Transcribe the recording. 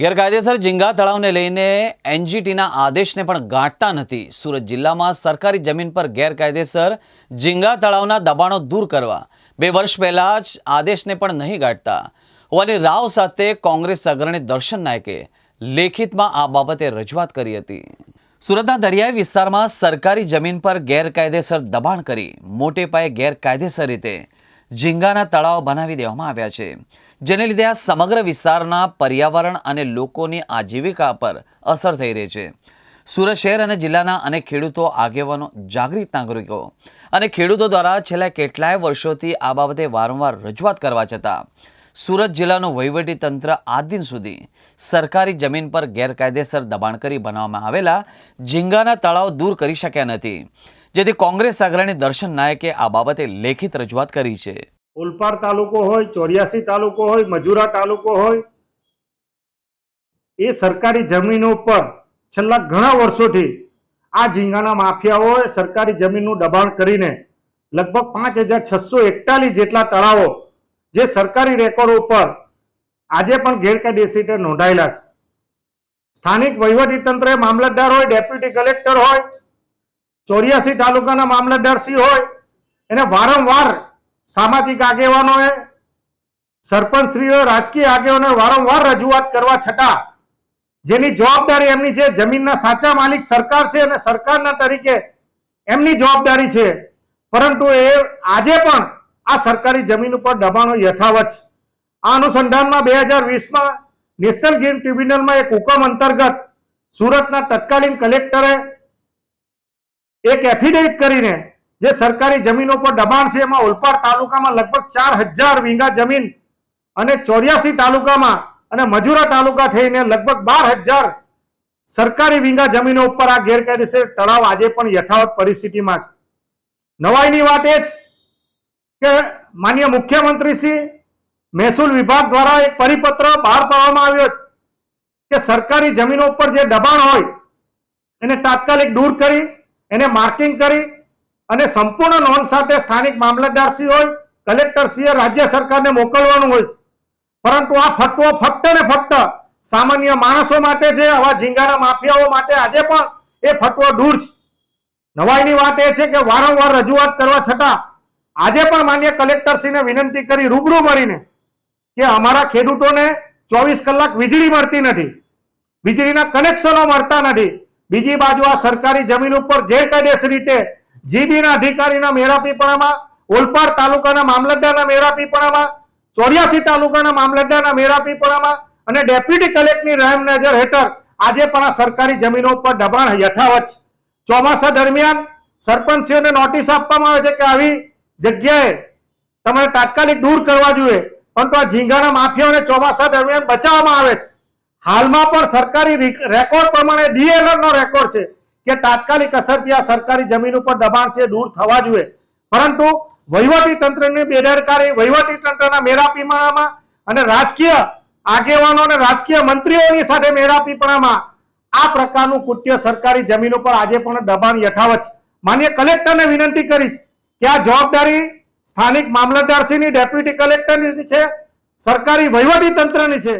ગેરકાયદેસર ઝીંગા તળાવને લઈને એનજીટીના આદેશને પણ ગાંઠતા નથી. સુરત જિલ્લામાં સરકારી જમીન પર ગેરકાયદેસર ઝીંગા તળાવના દબાણો દૂર કરવા. બે વર્ષ પહેલા જ આદેશને પણ નહીં ગાંઠતા. હોવાની રાવ સાથે કોંગ્રેસ અગ્રણી દર્શન નાયકે લેખિતમાં આ બાબતે રજૂઆત કરી હતી. સુરતના દરિયાઈ વિસ્તારમાં સરકારી જમીન પર ગેરકાયદેસર દબાણ કરી. મોટે પાયે ગેરકાયદેસર રીતે ઝીંગાના તળાવ બનાવી દેવામાં આવ્યા છે, જેને લીધે આ સમગ્ર વિસ્તારના પર્યાવરણ અને લોકોની આજીવિકા પર અસર થઈ રહી છે. સુરત શહેર અને જિલ્લાના અનેક ખેડૂતો, આગેવાનો જાગૃત નાગરિકો અને ખેડૂતો દ્વારા છેલ્લા કેટલાય વર્ષોથી આ બાબતે વારંવાર રજૂઆત કરવા છતાં સુરત જિલ્લાનું વહીવટી તંત્ર આ દિન સુધી સરકારી જમીન પર ગેરકાયદેસર દબાણ કરી બનાવવામાં આવેલા ઝીંગાના તળાવ દૂર કરી શક્યા નથી. જેથી કોંગ્રેસ અગ્રણી દર્શન નાયકે આ બાબતે લેખિત રજૂઆત કરી છે. ઓલપાડ તાલુકો હોય, ચોર્યાસી તાલુકો હોય, મજુરા તાલુકો હોય, એ સરકારી જમીનો પર છેલ્લા ઘણા વર્ષોથી આ ઝીંગાના માફિયાઓએ સરકારી જમીનનું દબાણ કરીને લગભગ પાંચ હજાર છસો એકતાલીસ જેટલા તળાવો જે સરકારી રેકોર્ડ ઉપર આજે પણ ગેરકાયદેસર નોંધાયેલા છે. સ્થાનિક વહીવટી તંત્રે મામલતદાર હોય, ડેપ્યુટી કલેક્ટર હોય, ચોર્યાસી તાલુકાના મામલતદાર મામલતદારશ્રી હોય, એને વારંવાર સામાજિક આગેવાનોએ, સરપંચશ્રીઓ, રાજકીય આગેવાનો વારંવાર રજૂઆત કરવા છતાં જેની જવાબદારી એમની છે, જમીનના સાચા માલિક સરકાર છે અને સરકારના તરીકે એમની જવાબદારી છે. પરંતુ એ આજે પણ આ સરકારી જમીન ઉપર દબાણો યથાવત છે. આ અનુસંધાનમાં બે હજાર વીસમાં નેશનલ ગેમ ટ્રિબ્યુનલમાં એક હુકમ અંતર્ગત સુરતના તત્કાલીન કલેક્ટરે એક એફિડેવિટ કરીને જે સરકારી જમીનો પર દબાણ છે, એમાં ઓલપાડ તાલુકામાં લગભગ ચાર હજાર વીંગા જમીન અને ચોર્યાસી તાલુકામાં અને મજુરા તાલુકા થઈને લગભગ બાર હજાર સરકારી વીંગા જમીનો ઉપર આ ગેરકાયદેસર તળાવ આજે પણ યથાવત પરિસ્થિતિમાં છે. નવાઈની વાત એ છે કે માન્ય મુખ્યમંત્રી શ્રી મહેસૂલ વિભાગ દ્વારા એક પરિપત્ર બહાર પાડવામાં આવ્યો છે કે સરકારી જમીનો ઉપર જે દબાણ હોય, એને તાત્કાલિક દૂર કરી, એને માર્કિંગ કરી અને સંપૂર્ણ નોંધ સાથે સ્થાનિક મામલતદારશ્રી હોય કલેક્ટરશ્રીએ રાજ્ય સરકારને મોકલવાનું હોય. પરંતુ આ ફટવો ફક્ત ને ફક્ત સામાન્ય માણસો માટે છે, આવા ઝીંગાના માફિયાઓ માટે આજે પણ એ ફટવો દૂર છે નવાઈની વાત એ છે કે વારંવાર રજૂઆત કરવા છતાં આજે પણ માન્ય કલેક્ટરશ્રીને વિનંતી કરી રૂબરૂ મળીને કે અમારા ખેડૂતોને ચોવીસ કલાક વીજળી મળતી નથી, વીજળીના કનેક્શનો મળતા નથી. બીજી બાજુ આ સરકારી જમીન ઉપર ગેરકાયદેસર રીતે જીબીના અધિકારીના મેરાપીપણામાં ઓલપાડ તાલુકાના મામલતદારના મેરાપીપણામાં ચોર્યાસી તાલુકાના મામલતદારના મેરાપીપણામાં અને ડેપ્યુટી કલેક્ટરની રહેમ નજર હેઠળ આજે પણ આ સરકારી જમીનો ઉપર દબાણ યથાવત ચોમાસા દરમિયાન સરપંચીઓને નોટિસ આપવામાં આવે છે કે આવી જગ્યાએ તમારે તાત્કાલિક દૂર કરવા જોઈએ. પરંતુ આ ઝીંગાના માફિયાઓને ચોમાસા દરમિયાન બચાવવામાં આવે છે. હાલમાં પણ સરકારી રેકોર્ડ પ્રમાણે ડીએલઆર રેકોર્ડ છે કે તાત્કાલિક અસરથી આ સરકારી જમીન ઉપર દબાણ છે દૂર થવા જોઈએ. પરંતુ વહીવટી તંત્રની બેદરકારી, વહીવટી તંત્રના મેળાપીપણામાં અને રાજકીય આગેવાનો અને રાજકીય મંત્રીઓની સાથે મેરાપીપણામાં આ પ્રકારનું કૃત્ય સરકારી જમીન ઉપર આજે પણ દબાણ યથાવત છે. માન્ય કલેક્ટરને વિનંતી કરી છે. કે જવાબદારી સ્થાનિક મામલતદારશ્રીની ડેપ્યુટી કલેક્ટરની છે સરકારી વહીવટી તંત્રની છે.